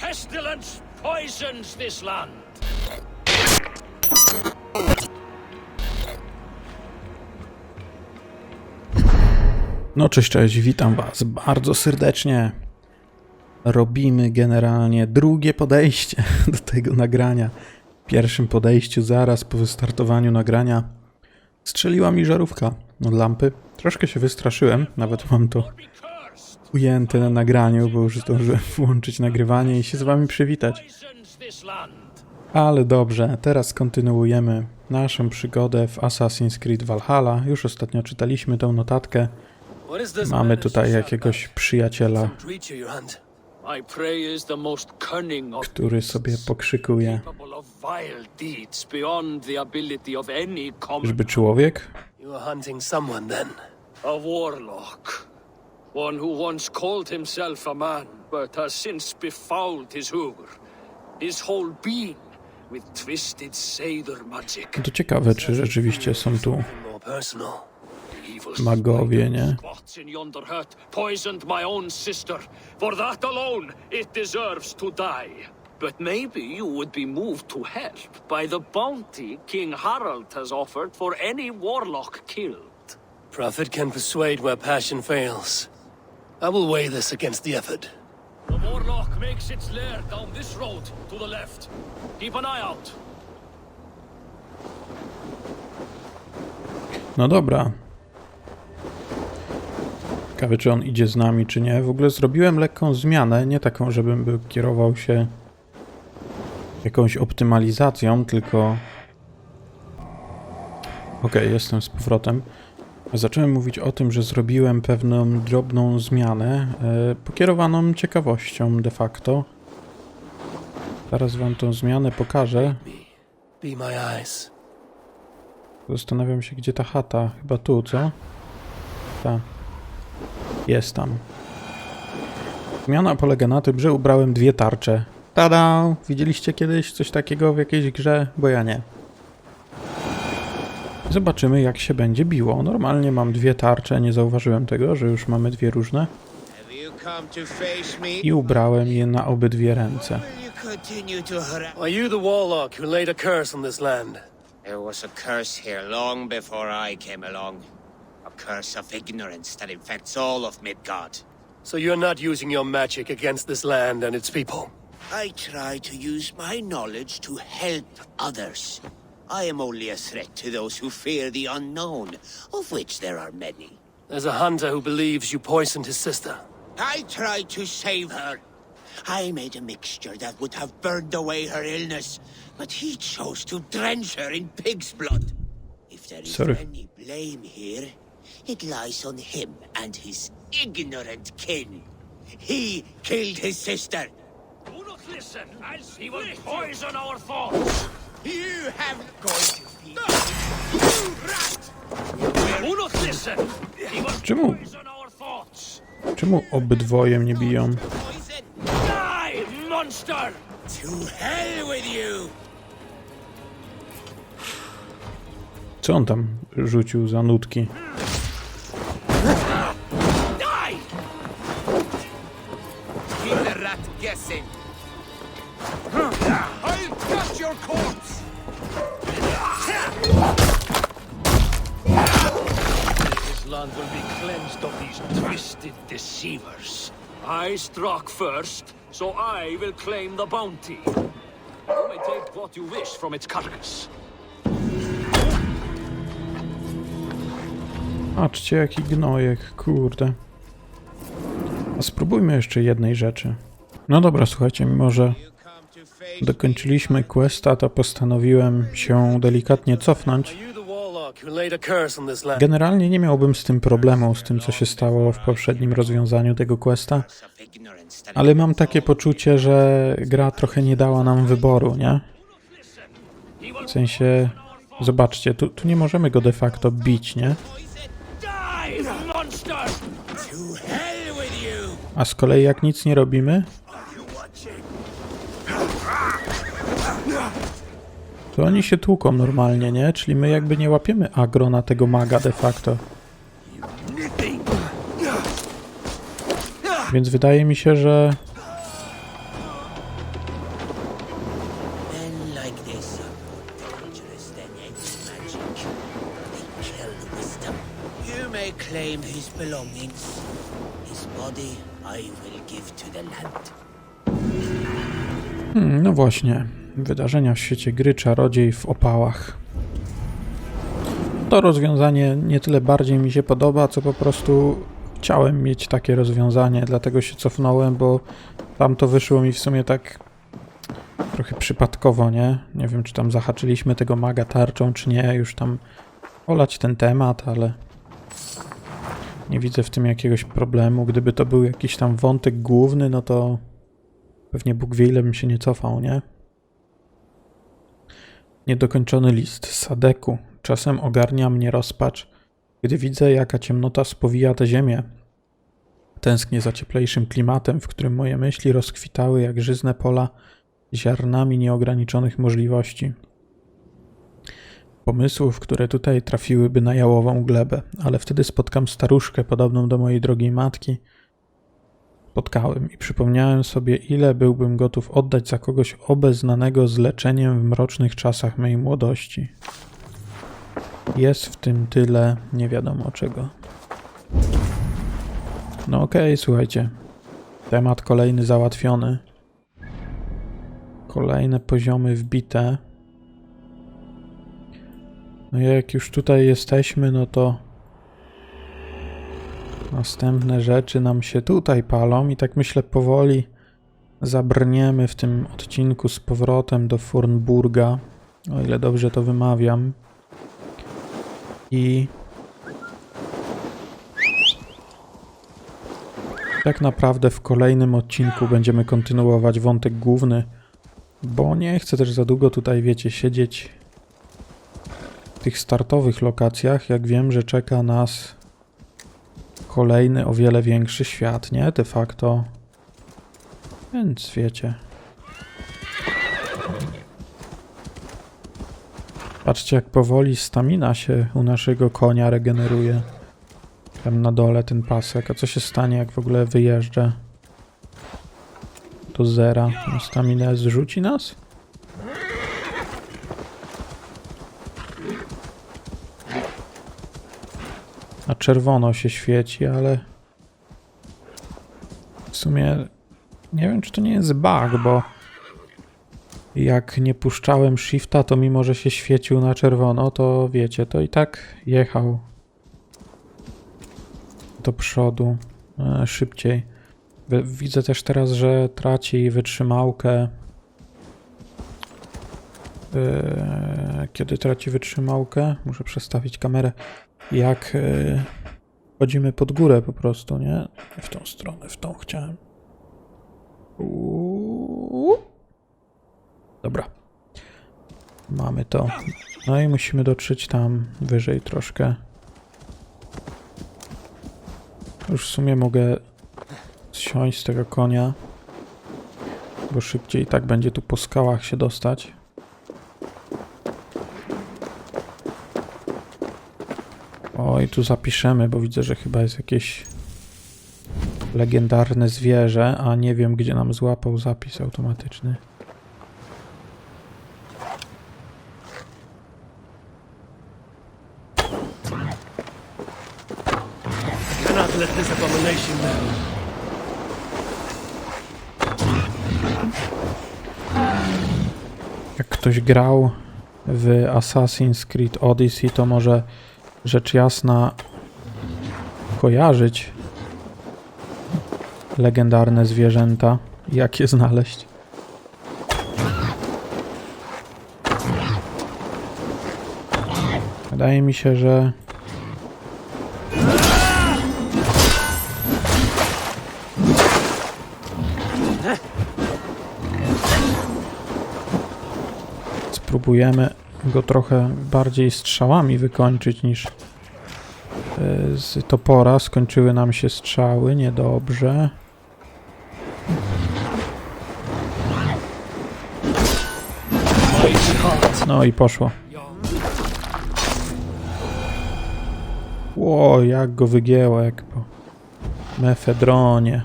Pestilence poisons this land. No cześć, cześć, witam was bardzo serdecznie. Robimy generalnie drugie podejście do tego nagrania. W pierwszym podejściu, zaraz po wystartowaniu nagrania, strzeliła mi żarówka od lampy. Troszkę się wystraszyłem, nawet mam to Ujęte na nagraniu, bo już zdążyłem włączyć nagrywanie i się z wami przywitać. Ale dobrze, teraz kontynuujemy naszą przygodę w Assassin's Creed Valhalla. Już ostatnio czytaliśmy tę notatkę. Mamy tutaj jakiegoś przyjaciela, który sobie pokrzykuje. Czyżby człowiek? A warlock. One who once called himself a man, but has since befouled his hoover, his whole being with twisted Seidr magic. To ciekawe, czy rzeczywiście są tu More personal. Magowie, spider nie? squats in yonder hut poisoned my own sister. For that alone, it deserves to die. But maybe you would be moved to help by the bounty King Harald has offered for any warlock killed. Prophet can persuade where passion fails. I will weigh this against the effort. The warlock makes its lair down this road to the left. Keep an eye out. No dobra. Ciekawe, czy on idzie z nami, czy nie. W ogóle zrobiłem lekką zmianę, nie taką, żebym był, kierował się jakąś optymalizacją, tylko... Okej, jestem z powrotem. Zacząłem mówić o tym, że zrobiłem pewną drobną zmianę, e, pokierowaną ciekawością de facto. Zaraz wam tą zmianę pokażę. Zastanawiam się, gdzie ta chata. Chyba tu, co? Ta. Jest tam. Zmiana polega na tym, że ubrałem dwie tarcze. Tada! Widzieliście kiedyś coś takiego w jakiejś grze? Bo ja nie. Zobaczymy, jak się będzie biło. Normalnie mam dwie tarcze, nie zauważyłem tego, że już mamy dwie różne. I ubrałem je na obydwie ręce. Are you the warlock who laid a curse on this land? There was a curse here long before I came along. A curse of ignorance that infects all of Midgard. So you're not using your magic against this land and its people? I try to use my knowledge to help others. I am only a threat to those who fear the unknown, of which there are many. There's a hunter who believes you poisoned his sister. I tried to save her. I made a mixture that would have burned away her illness, but he chose to drench her in pig's blood. If there is Sorry. any blame here, it lies on him and his ignorant kin. He killed his sister. Do not listen, else he will poison our thoughts. You have going to feel. You rat! He will Czemu? Czemu obydwoje mnie biją? Die, monster! To hell with you! Co on tam rzucił za nutki? Die! Keep the rat guessing. I'll cut your corpse! This land will be cleansed of these twisted deceivers. I struck first, so I will claim the bounty. You may take what you wish from its carcass. Patrzcie, jaki gnojek, kurde. A spróbujmy jeszcze jednej rzeczy. No dobra, słuchajcie, mimo że dokończyliśmy questa, to postanowiłem się delikatnie cofnąć. Generalnie nie miałbym z tym problemu, z tym co się stało w poprzednim rozwiązaniu tego questa, ale mam takie poczucie, że gra trochę nie dała nam wyboru, nie? W sensie, zobaczcie, tu, tu nie możemy go de facto bić, nie? A z kolei jak nic nie robimy, to oni się tłuką normalnie, nie? Czyli my jakby nie łapiemy agro na tego maga de facto. Więc wydaje mi się, że. Hmm, no właśnie. Wydarzenia w świecie gry Czarodziej w opałach. To rozwiązanie nie tyle bardziej mi się podoba, co po prostu chciałem mieć takie rozwiązanie, dlatego się cofnąłem, bo tam to wyszło mi w sumie tak trochę przypadkowo, nie? Nie wiem, czy tam zahaczyliśmy tego maga tarczą, czy nie, już tam olać ten temat, ale nie widzę w tym jakiegoś problemu. Gdyby to był jakiś tam wątek główny, no to pewnie Bóg wie, ile bym się nie cofał, nie? Niedokończony list Sadeku. Czasem ogarnia mnie rozpacz, gdy widzę, jaka ciemnota spowija tę ziemię. Tęsknię za cieplejszym klimatem, w którym moje myśli rozkwitały jak żyzne pola ziarnami nieograniczonych możliwości. Pomysłów, które tutaj trafiłyby na jałową glebę, ale wtedy spotkam staruszkę podobną do mojej drogiej matki. Spotkałem i przypomniałem sobie, ile byłbym gotów oddać za kogoś obeznanego z leczeniem w mrocznych czasach mojej młodości. Jest w tym tyle nie wiadomo czego. No okej, słuchajcie. Temat kolejny załatwiony. Kolejne poziomy wbite. No jak już tutaj jesteśmy, no to następne rzeczy nam się tutaj palą i tak myślę powoli zabrniemy w tym odcinku z powrotem do Furnburga, o ile dobrze to wymawiam. I tak naprawdę w kolejnym odcinku będziemy kontynuować wątek główny, bo nie chcę też za długo tutaj, wiecie, siedzieć w tych startowych lokacjach, jak wiem, że czeka nas kolejny o wiele większy świat, nie? De facto. Więc wiecie. Patrzcie, jak powoli stamina się u naszego konia regeneruje. Tam na dole ten pasek. A co się stanie, jak w ogóle wyjeżdżę do zera? Staminę zrzuci nas? A czerwono się świeci, ale w sumie nie wiem, czy to nie jest bug, bo jak nie puszczałem shifta, to mimo, że się świecił na czerwono, to wiecie, to i tak jechał do przodu e, szybciej. Wi- Widzę też teraz, że traci wytrzymałkę. E, Kiedy traci wytrzymałkę? Muszę przestawić kamerę. Jak e, chodzimy pod górę po prostu, nie? W tą stronę, w tą chciałem. Uuu. Dobra. Mamy to. No i musimy dotrzeć tam wyżej troszkę. Już w sumie mogę zsiąść z tego konia, bo szybciej i tak będzie tu po skałach się dostać. Oj, tu zapiszemy, bo widzę, że chyba jest jakieś legendarne zwierzę, a nie wiem, gdzie nam złapał zapis automatyczny. Jak ktoś grał w Assassin's Creed Odyssey, to może rzecz jasna kojarzyć legendarne zwierzęta. Jak je znaleźć? Wydaje mi się, że spróbujemy go trochę bardziej strzałami wykończyć niż e, z topora. Skończyły nam się strzały, niedobrze. No i poszło. Ło, jak go wygięło, jak po mefedronie.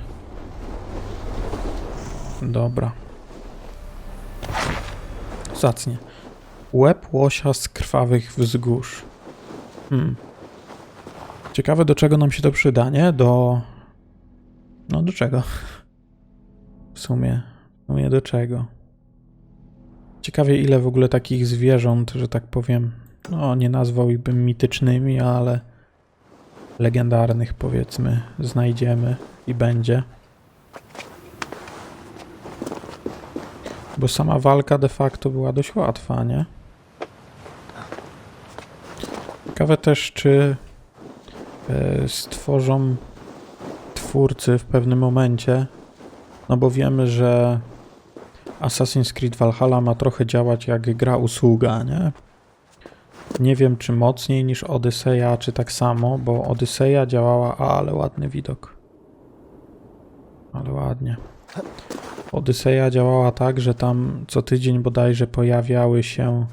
Dobra. zacnie. Łeb łosia z krwawych wzgórz. Hmm. Ciekawe do czego nam się to przyda, nie? Do... No do czego? W sumie. W sumie do czego? Ciekawie ile w ogóle takich zwierząt, że tak powiem, no nie nazwałbym mitycznymi, ale legendarnych powiedzmy znajdziemy i będzie. Bo sama walka de facto była dość łatwa, nie? Ciekawe też, czy e, stworzą twórcy w pewnym momencie, no bo wiemy, że Assassin's Creed Valhalla ma trochę działać jak gra usługa, nie? Nie wiem, czy mocniej niż Odyseja, czy tak samo, bo Odyseja działała, a, ale ładny widok. Ale ładnie. Odyseja działała tak, że tam co tydzień bodajże pojawiały się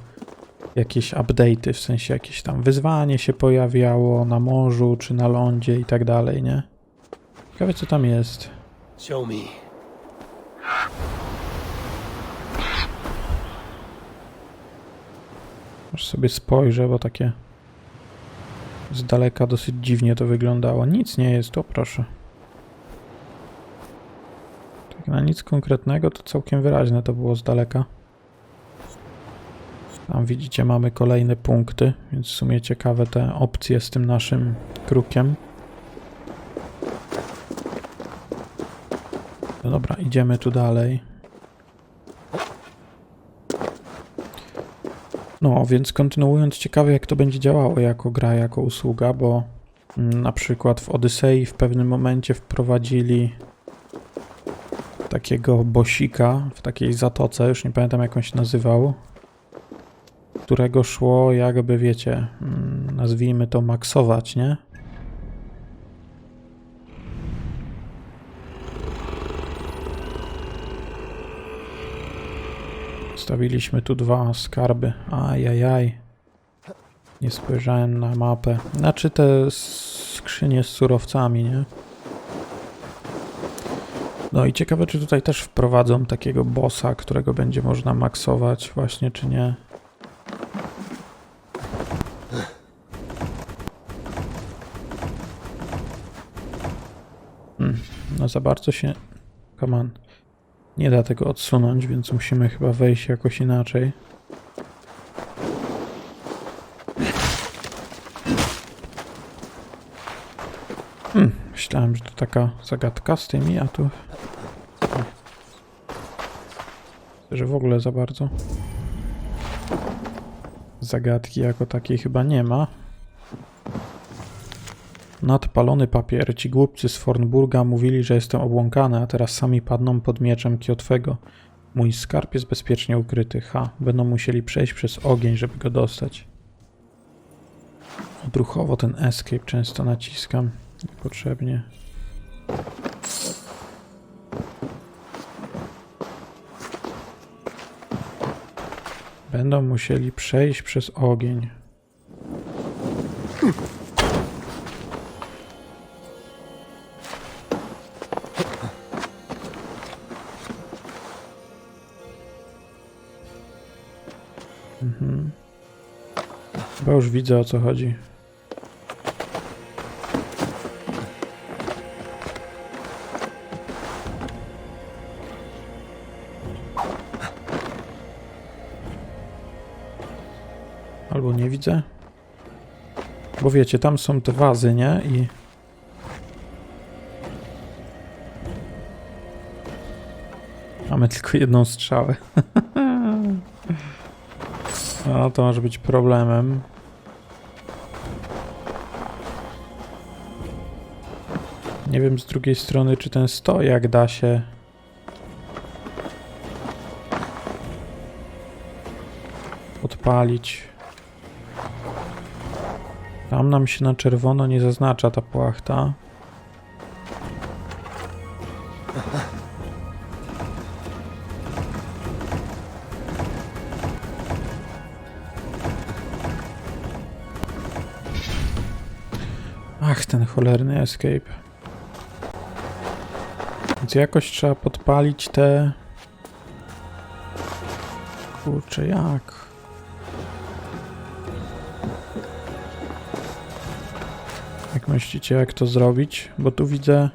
jakieś update'y, w sensie jakieś tam wyzwanie się pojawiało na morzu czy na lądzie i tak dalej, nie? Ciekawe co tam jest. Show me. Aż sobie spojrzę, bo takie z daleka dosyć dziwnie to wyglądało. Nic nie jest, to proszę. Tak na nic konkretnego to całkiem wyraźne to było z daleka. Tam widzicie mamy kolejne punkty, więc w sumie ciekawe te opcje z tym naszym krukiem. No dobra, idziemy tu dalej. No, więc kontynuując, ciekawe jak to będzie działało jako gra, jako usługa, bo mm, na przykład w Odysei w pewnym momencie wprowadzili takiego bosika w takiej zatoce, już nie pamiętam jak on się nazywał, którego szło jakby, wiecie, mm, nazwijmy to maksować, nie? Stawiliśmy tu dwa skarby. Ajajaj. Nie spojrzałem na mapę. Znaczy te skrzynie z surowcami, nie? No i ciekawe, czy tutaj też wprowadzą takiego bossa, którego będzie można maksować właśnie, czy nie. Hmm, no za bardzo się... Come on. Nie da tego odsunąć, więc musimy chyba wejść jakoś inaczej. Hmm, myślałem, że to taka zagadka z tymi, a tu... Że w ogóle za bardzo. Zagadki jako takiej chyba nie ma. Nadpalony papier. Ci głupcy z Fornburga mówili, że jestem obłąkany, a teraz sami padną pod mieczem Kiotwego. Mój skarb jest bezpiecznie ukryty. Ha, będą musieli przejść przez ogień, żeby go dostać. Odruchowo ten escape często naciskam. Niepotrzebnie. Będą musieli przejść przez ogień. Już widzę o co chodzi. Albo nie widzę. Bo wiecie, tam są te wazy, nie? I... Mamy tylko jedną strzałę. No, to może być problemem. Nie wiem z drugiej strony, czy ten stojak da się... Podpalić. Tam nam się na czerwono nie zaznacza ta płachta. Ach, ten cholerny escape. Więc jakoś trzeba podpalić te... kurczę, jak? Jak myślicie, jak to zrobić? Bo tu widzę...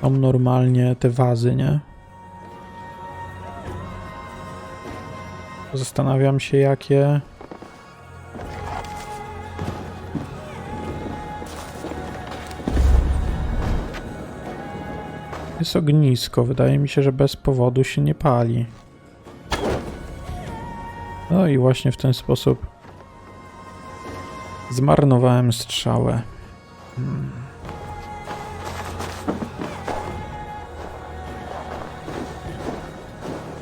Są normalnie te wazy, nie? Zastanawiam się, jakie... Jest ognisko. Wydaje mi się, że bez powodu się nie pali. No i właśnie w ten sposób zmarnowałem strzałę. Hmm.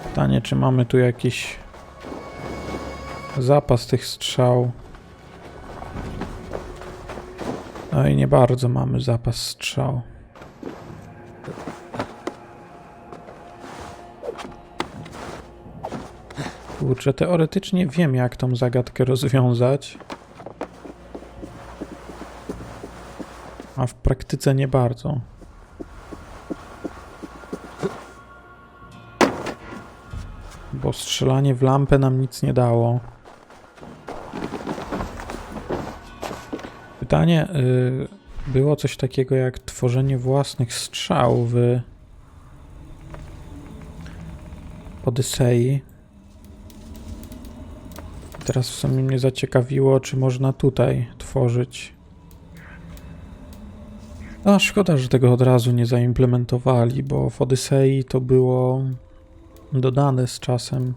Pytanie, czy mamy tu jakiś zapas tych strzał? No i nie bardzo mamy zapas strzał. Kurczę, teoretycznie wiem, jak tą zagadkę rozwiązać. A w praktyce nie bardzo. Bo strzelanie w lampę nam nic nie dało. Pytanie, y, było coś takiego jak tworzenie własnych strzał w Odysei. Teraz w sumie mnie zaciekawiło, czy można tutaj tworzyć. A szkoda, że tego od razu nie zaimplementowali, bo w Odysei to było dodane z czasem.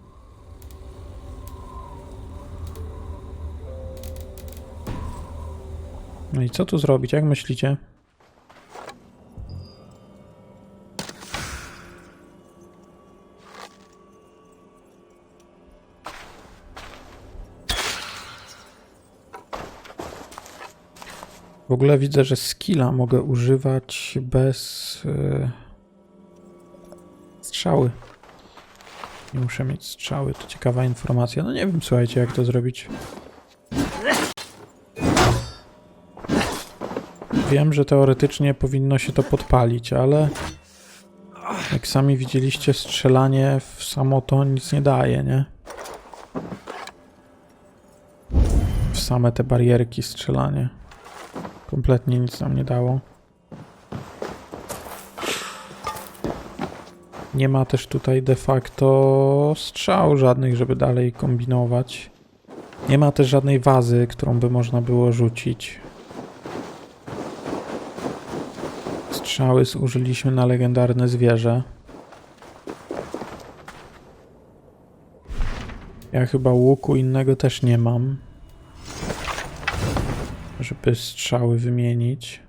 No i co tu zrobić? Jak myślicie? W ogóle widzę, że skilla mogę używać bez yy, strzały. Nie muszę mieć strzały, to ciekawa informacja. No nie wiem, słuchajcie, jak to zrobić. Wiem, że teoretycznie powinno się to podpalić, ale jak sami widzieliście, strzelanie w samo to nic nie daje, nie? W same te barierki strzelanie. Kompletnie nic nam nie dało. Nie ma też tutaj de facto strzał żadnych, żeby dalej kombinować. Nie ma też żadnej wazy, którą by można było rzucić. Strzały zużyliśmy na legendarne zwierzę. Ja chyba łuku innego też nie mam żeby strzały wymienić.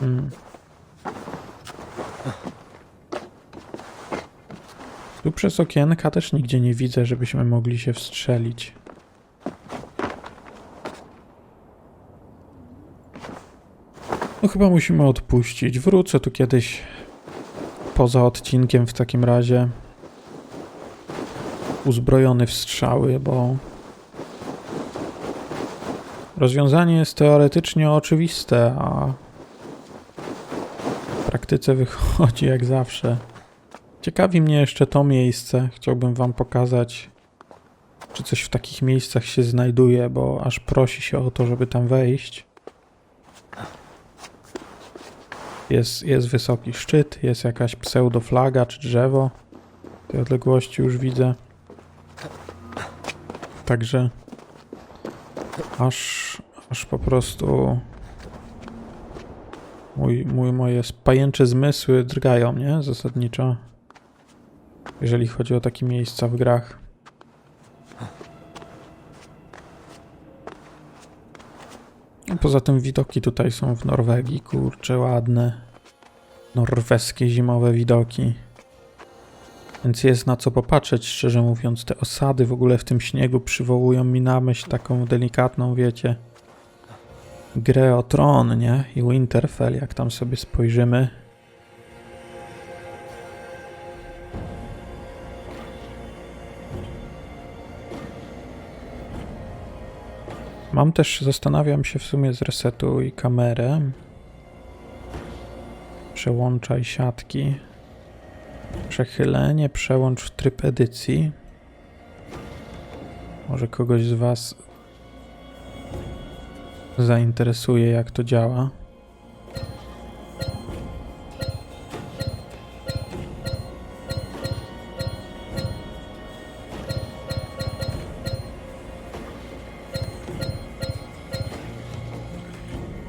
Hmm. Tu przez okienka też nigdzie nie widzę, żebyśmy mogli się wstrzelić. No chyba musimy odpuścić. Wrócę tu kiedyś poza odcinkiem w takim razie uzbrojony w strzały, bo rozwiązanie jest teoretycznie oczywiste, a w praktyce wychodzi jak zawsze. Ciekawi mnie jeszcze to miejsce. Chciałbym wam pokazać, czy coś w takich miejscach się znajduje, bo aż prosi się o to, żeby tam wejść. Jest, jest wysoki szczyt, jest jakaś pseudoflaga czy drzewo. W tej odległości już widzę. Także aż, aż po prostu mój, mój, moje pajęcze zmysły drgają, nie? Zasadniczo. Jeżeli chodzi o takie miejsca w grach. A Poza tym widoki tutaj są w Norwegii, kurcze ładne. Norweskie zimowe widoki. Więc jest na co popatrzeć, szczerze mówiąc. Te osady w ogóle w tym śniegu przywołują mi na myśl taką delikatną, wiecie, grę o tron, nie? I Winterfell, jak tam sobie spojrzymy. Mam też, zastanawiam się w sumie z resetu i kamerę. Przełączaj siatki. Przechylenie, przełącz w tryb edycji. Może kogoś z Was zainteresuje, jak to działa.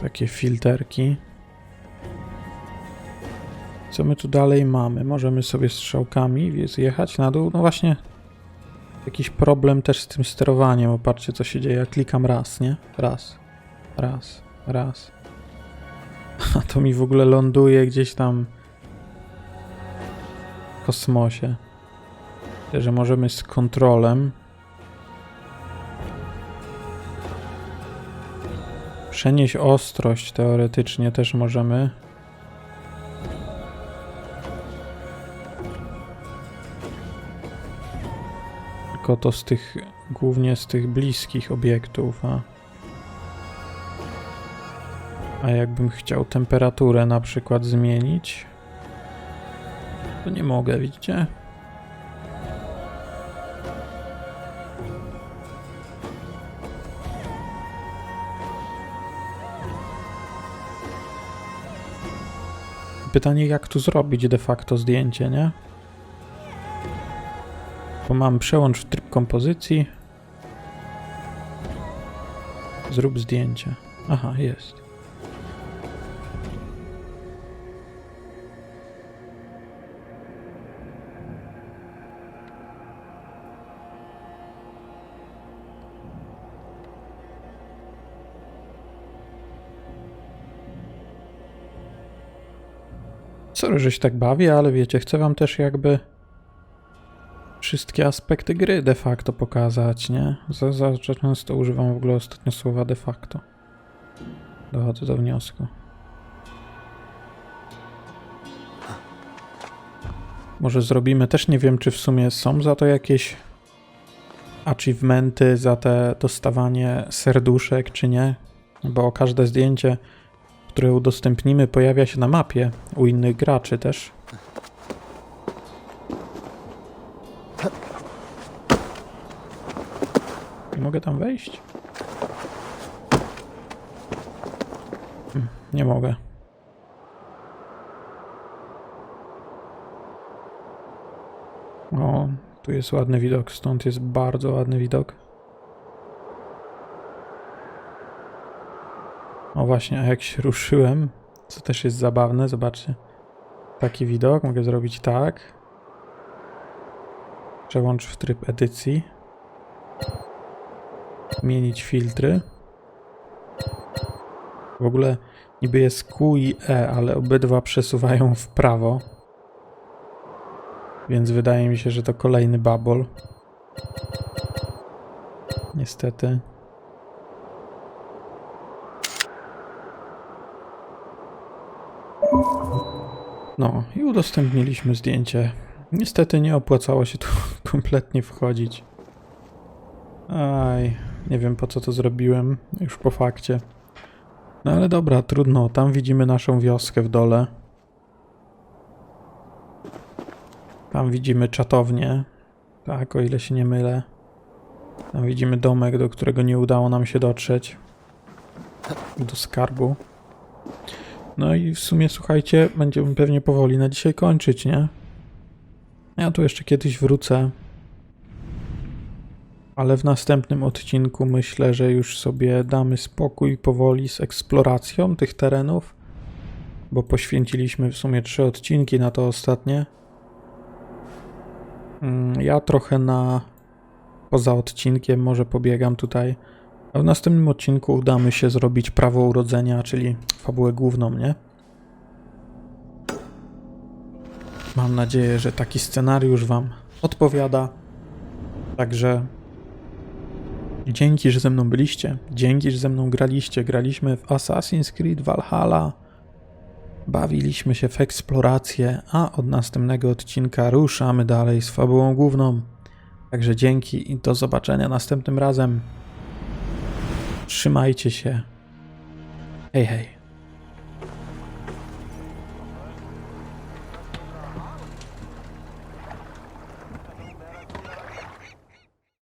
Takie filterki. Co my tu dalej mamy? Możemy sobie strzałkami zjechać na dół. No właśnie, jakiś problem też z tym sterowaniem. Popatrzcie, co się dzieje. Ja klikam raz, nie? Raz, raz, raz. A to mi w ogóle ląduje gdzieś tam w kosmosie. Myślę, Że możemy z kontrolem przenieść ostrość teoretycznie też możemy. Tylko to z tych, głównie z tych bliskich obiektów, a... A jakbym chciał temperaturę na przykład zmienić, to nie mogę, widzicie? Pytanie, jak tu zrobić de facto zdjęcie, nie? Bo mam przełącz w tryb kompozycji. Zrób zdjęcie. Aha, jest. Sorry, że się tak bawię, ale wiecie, chcę wam też jakby wszystkie aspekty gry de facto pokazać, nie? Za, często używam w ogóle ostatnio słowa de facto. Dochodzę do wniosku. Może zrobimy, też nie wiem, czy w sumie są za to jakieś achievementy, za te dostawanie serduszek, czy nie. Bo każde zdjęcie, które udostępnimy, pojawia się na mapie u innych graczy też. Mogę tam wejść? Hmm, Nie mogę. O, tu jest ładny widok, stąd jest bardzo ładny widok. O właśnie, a jak się ruszyłem, co też jest zabawne, zobaczcie. Taki widok, mogę zrobić tak. Przełącz w tryb edycji. Zmienić filtry. W ogóle niby jest Q i E, ale obydwa przesuwają w prawo. Więc wydaje mi się, że to kolejny bubble. Niestety. No i udostępniliśmy zdjęcie. Niestety nie opłacało się tu kompletnie wchodzić. Aj, nie wiem po co to zrobiłem, już po fakcie. No ale dobra, trudno. Tam widzimy naszą wioskę w dole. Tam widzimy czatownię. Tak, o ile się nie mylę. Tam widzimy domek, do którego nie udało nam się dotrzeć. Do skarbu. No i w sumie, słuchajcie, będziemy pewnie powoli na dzisiaj kończyć, nie? Ja tu jeszcze kiedyś wrócę. Ale w następnym odcinku myślę, że już sobie damy spokój powoli z eksploracją tych terenów. Bo poświęciliśmy w sumie trzy odcinki na to ostatnie. Mm, Ja trochę na poza odcinkiem może pobiegam tutaj. A w następnym odcinku udamy się zrobić prawo urodzenia, czyli fabułę główną, nie? Mam nadzieję, że taki scenariusz Wam odpowiada. Także dzięki, że ze mną byliście. Dzięki, że ze mną graliście. Graliśmy w Assassin's Creed Valhalla. Bawiliśmy się w eksplorację, a od następnego odcinka ruszamy dalej z fabułą główną. Także dzięki i do zobaczenia następnym razem. Trzymajcie się. Hej, hej.